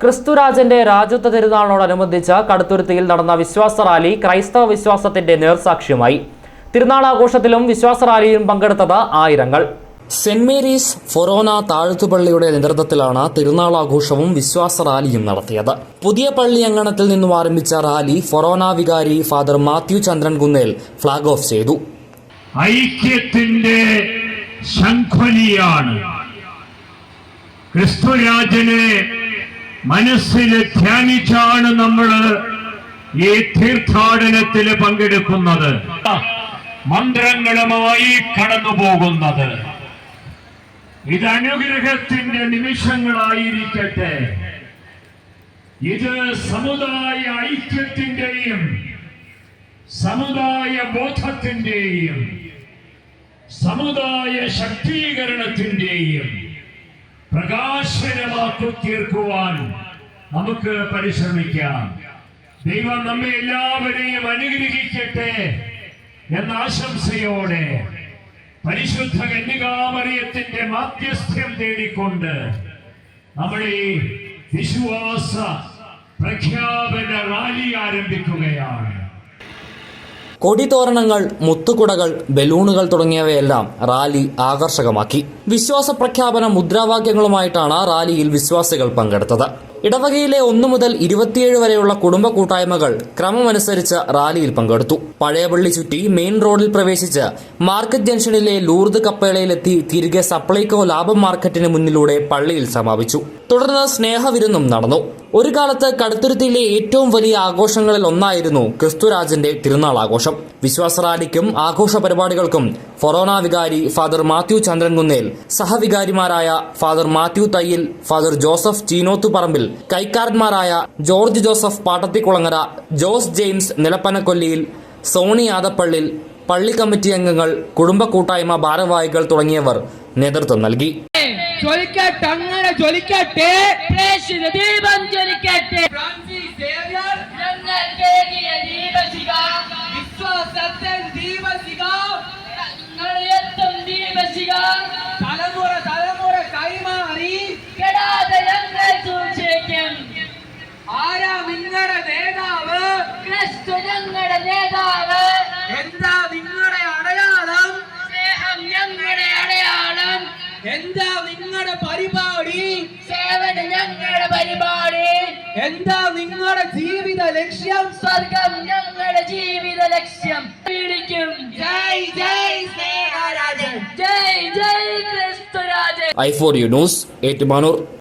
ക്രിസ്തുരാജന്റെ രാജ്യത്വ തിരുനാളിനോടനുബന്ധിച്ച് കടുത്തുരുത്തിയിൽ നടന്ന വിശ്വാസ റാലി ക്രൈസ്തവ വിശ്വാസത്തിന്റെ നേർസാക്ഷ്യമായി. തിരുനാൾ ആഘോഷത്തിലും വിശ്വാസ റാലിയിലും പങ്കെടുത്തത് ആയിരങ്ങൾ. സെന്റ് മേരീസ് ഫൊറോന താഴ്ത്തുപള്ളിയുടെ നേതൃത്വത്തിലാണ് തിരുനാൾ ആഘോഷവും വിശ്വാസ റാലിയും നടത്തിയത്. പുതിയ പള്ളി അങ്കണത്തിൽ നിന്നും ആരംഭിച്ച റാലി ഫൊറോന വികാരി father Mathew Chandran Kunnel flag off ചെയ്തു. ഐക്യത്തിന്റെ ശംഖൊലിയാണ് ക്രിസ്തുരാജനെ മനസ്സിൽ ധ്യാനിച്ചാണ് നമ്മൾ ഈ തീർത്ഥാടനത്തിൽ പങ്കെടുക്കുന്നത്. മന്ത്രങ്ങളുമായി കടന്നു പോകുന്നത്. ഇത് അനുഗ്രഹത്തിന്റെ നിമിഷങ്ങളായിരിക്കട്ടെ. ഇത് സമുദായ ഐക്യത്തിന്റെയും സമുദായ ബോധത്തിന്റെയും സമുദായ ശക്തീകരണത്തിന്റെയും പ്രകാശനമാക്കി തീർക്കുവാൻ നമുക്ക് പരിശ്രമിക്കാം. ദൈവം നമ്മെ എല്ലാവരെയും അനുഗ്രഹിക്കട്ടെ എന്ന ആശംസയോടെ പരിശുദ്ധ കന്യകാമറിയത്തിന്റെ മാധ്യസ്ഥ്യം തേടിക്കൊണ്ട് നമ്മുടെ ഈ വിശ്വാസ പ്രഖ്യാപന റാലി ആരംഭിക്കുകയാണ്. കൊടിതോരണങ്ങൾ മുത്തുകുടകൾ ബലൂണുകൾ തുടങ്ങിയവയെല്ലാം റാലി ആകർഷകമാക്കി. വിശ്വാസ പ്രഖ്യാപന മുദ്രാവാക്യങ്ങളുമായിട്ടാണ് റാലിയിൽ വിശ്വാസികൾ പങ്കെടുത്തത്. ഇടവകയിലെ ഒന്നു മുതൽ ഇരുപത്തിയേഴ് വരെയുള്ള കുടുംബ കൂട്ടായ്മകൾ ക്രമമനുസരിച്ച് റാലിയിൽ പങ്കെടുത്തു. പഴയപള്ളി ചുറ്റി മെയിൻ റോഡിൽ പ്രവേശിച്ച് മാർക്കറ്റ് ജംഗ്ഷനിലെ ലൂർദ് കപ്പേളയിലെത്തി തിരികെ സപ്ലൈകോ ലാഭം മാർക്കറ്റിന് മുന്നിലൂടെ പള്ളിയിൽ സമാപിച്ചു. തുടർന്ന് സ്നേഹവിരുന്നും നടന്നു. ഒരു കാലത്ത് കടുത്തുരുത്തിയിലെ ഏറ്റവും വലിയ ആഘോഷങ്ങളിൽ ഒന്നായിരുന്നു ക്രിസ്തുരാജന്റെ തിരുനാൾ ആഘോഷം വിശ്വാസ റാലിക്കും ആഘോഷ പരിപാടികൾക്കും ഫൊറോന വികാരി ഫാദർ മാത്യു ചന്ദ്രൻകുന്നേൽ സഹവികാരിമാരായ father Mathew Thayyil father Joseph Cheenothuparambil കൈക്കാരന്മാരായ George Joseph Pattathikulangara Jose James Nilappanakolliyil Soni Yadappallil പള്ളി കമ്മിറ്റി അംഗങ്ങൾ കുടുംബ കൂട്ടായ്മ ഭാരവാഹികൾ തുടങ്ങിയവർ നേതൃത്വം നൽകി. ജ്വലിക്കട്ടെ അങ്ങനെ ജ്വലിക്കട്ടെ ദീപം ജ്വലിക്കട്ടെ. നേതാവ് എന്താ നിങ്ങളുടെ അടയാളം? സ്നേഹം ഞങ്ങളുടെ അടയാളം. എന്താ നിങ്ങളുടെ പരിപാടി? സേവനം ഞങ്ങളുടെ പരിപാടി. എന്താ നിങ്ങളുടെ ജീവിത ലക്ഷ്യം? സ്വർഗം ഞങ്ങളുടെ ജീവിത ലക്ഷ്യം. പീഡിക്കും. ജയ് ജയ് സ്നേഹരാജൻ. ജയ് ജയ് ക്രിസ്തുരാജൻ. I four U news Ettumanoor.